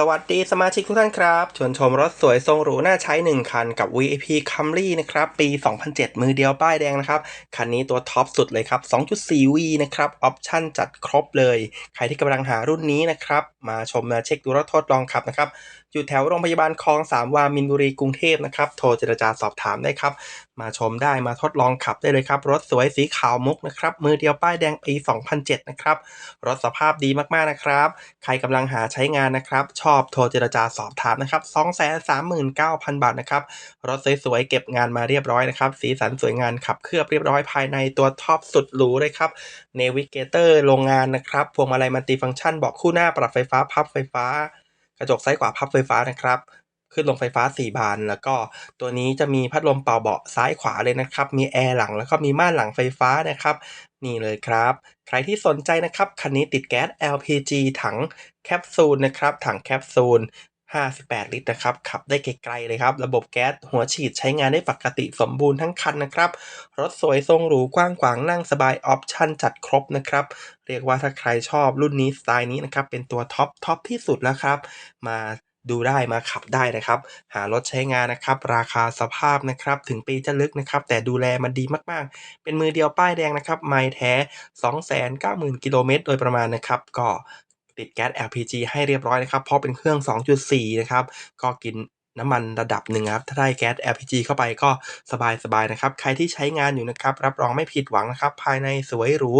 สวัสดีสมาชิกทุกท่านครับชวนชมรถสวยทรงหรูน่าใช้ 1 คันกับ VIP Camry นะครับ ปี 2007 มือเดียวป้ายแดงนะครับ คันนี้ตัวท็อปสุดเลยครับ 2.4V นะครับ ออปชั่นจัดครบเลย ใครที่กำลังหารุ่นนี้นะครับ มาชมมาเช็คดูรถทดลองขับนะครับอยู่แถวโรงพยาบาลคลองสามวามินบุรีกรุงเทพนะครับโทรเจรจาสอบถามได้ครับ มาชมได้มาทดลองขับได้เลยครับ รถสวยสีขาวมุกนะครับ มือเดียวป้ายแดงปี 2007 นะครับ รถสภาพดีมากๆนะครับ ใครกำลังหาใช้งานนะครับ ชอบโทรเจรจาสอบถามนะครับ 239,000 บาทนะครับ รถสวยๆเก็บงานมาเรียบร้อยนะครับ สีสันสวยงามขับเคลือบเรียบร้อยภายในตัวท็อปสุดหรูเลยครับเนวิเกเตอร์โรงงานนะครับพวงมาลัยมัลติฟังก์ชันบอกคู่หน้าปรับไฟฟ้าพับไฟฟ้า กระจกซ้ายขวาพับไฟฟ้านะครับขึ้นลงไฟฟ้า 4 บาน แล้วก็ตัวนี้จะมีพัดลมเป่าเบาะซ้ายขวาเลยนะครับ มีแอร์หลังแล้วก็มีม่านหลังไฟฟ้านะครับ นี่เลยครับ ใครที่สนใจนะครับ คันนี้ติดแก๊ส LPG ถังแคปซูลนะครับ ถังแคปซูล 58 ลิตรนะครับ ขับได้ไกลๆเลยครับ ระบบแก๊สหัวฉีดใช้งานได้ปกติสมบูรณ์ทั้งคันนะครับ รถสวยทรงหรูกว้างขวางนั่งสบายออปชั่นจัดครบนะครับ เรียกว่าถ้าใครชอบรุ่นนี้สไตล์นี้นะครับ เป็นตัวท็อปท็อปที่สุดแล้วครับ มาดูได้มาขับได้นะครับ หารถใช้งานนะครับ ราคาสภาพนะครับ ถึงปีจะลึกนะครับ แต่ดูแลมันดีมากๆ เป็นมือเดียวป้ายแดงนะครับ ไม่แท้ 290,000 กิโลเมตรโดยประมาณนะครับ ก็ ติดแก๊ส LPG ให้เรียบร้อยนะครับ เพราะเป็นเครื่อง 2.4 นะครับ ก็กินน้ำมันระดับหนึ่งครับ ถ้าได้แก๊ส LPG เข้าไปก็สบายๆนะครับ ใครที่ใช้งานอยู่นะครับ รับรองไม่ผิดหวังนะครับ ภายในสวยหรู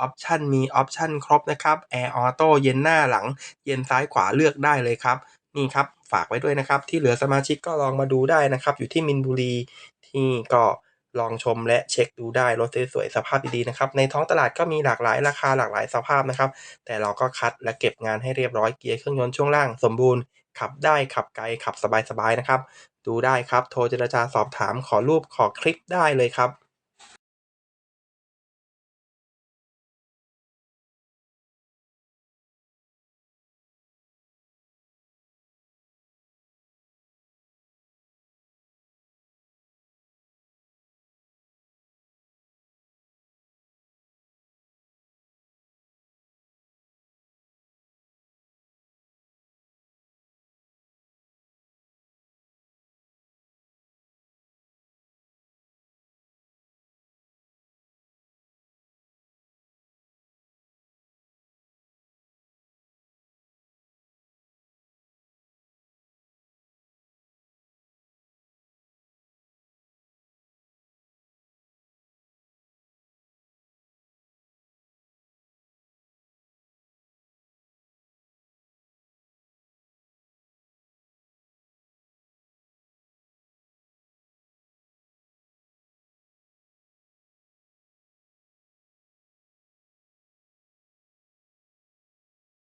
ออปชั่นมีออปชั่นครบนะครับ แอร์ออโต้เย็นหน้าหลัง เย็นซ้ายขวาเลือกได้เลยครับ นี่ครับ ฝากไว้ด้วยนะครับ ที่เหลือสมาชิกก็ลองมาดูได้นะครับ อยู่ที่มินบุรีที่ก็ ลองชมและเช็คดูได้รถสวยๆสภาพดีๆนะครับ ในท้องตลาดก็มีหลากหลายราคาหลากหลายสภาพนะครับ แต่เราก็คัดและเก็บงานให้เรียบร้อยเกียร์เครื่องยนต์ช่วงล่างสมบูรณ์ขับได้ขับไกลขับสบายๆนะครับ ดูได้ครับ โทรเจรจาสอบถามขอรูปขอคลิปได้เลยครับ